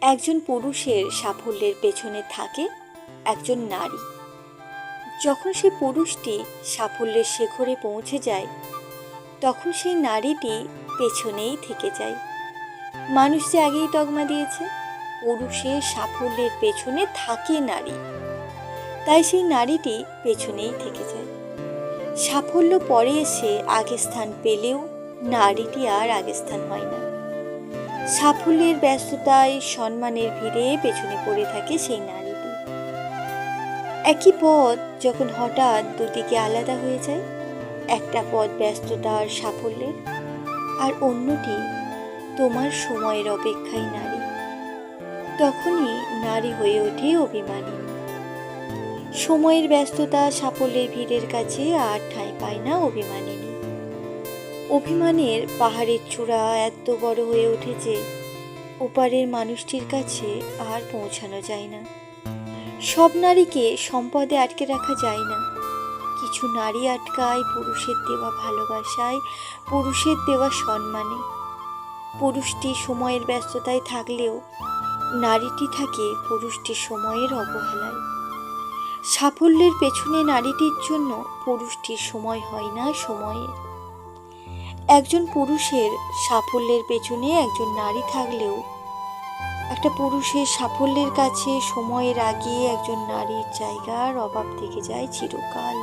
একজন পুরুষের সাফল্যের পেছনে থাকে একজন নারী। যখন সেই পুরুষটি সাফল্যের শেখরে পৌঁছে যায়, তখন সেই নারীটি পেছনেই থেকে যায়। মানুষ যে আগেই তগমা দিয়েছে, পুরুষের সাফল্যের পেছনে থাকে নারী। তাই সেই নারীটি পেছনেই থেকে যায়। সাফল্য পরে এসে আগে স্থান পেলেও নারীটি আর আগে স্থান হয় না। সাফল্যের ব্যস্ততায় সম্মানের ভিড়ে পেছনে পড়ে থাকে সেই নারীটি। একই পথ যখন হঠাৎ দুদিকে আলাদা হয়ে যায়, একটা পথ ব্যস্ততার সাফল্যের, আর অন্যটি তোমার সময়ের অপেক্ষায় নারী। তখনই নারী হয়ে ওঠে অভিমানী। সময়ের ব্যস্ততা, সাফল্যের ভিড়ের কাছে আর ঠাঁই পায় না অভিমানিনী। অভিমানের পাহাড়ের চূড়া এত বড় হয়ে উঠেছে, ওপারের মানুষটির কাছে আর পৌঁছানো যায় না। সব নারীকে সম্পদে আটকে রাখা যায় না। কিছু নারী আটকায় পুরুষের দেওয়া ভালোবাসায়, পুরুষের দেওয়া সম্মানে। পুরুষটি সময়ের ব্যস্ততায় থাকলেও নারীটি থাকে পুরুষটির সময়ের অবহেলায়। সাফল্যের পেছনে নারীটির জন্য পুরুষটির সময় হয় না সময়ের একজন পুরুষের সাফল্যের পেছনে একজন নারী থাকলেও একটা পুরুষের সাফল্যের কাছে সময়ের আগে একজন নারীর জায়গার অভাব থেকে যায় চিরকাল।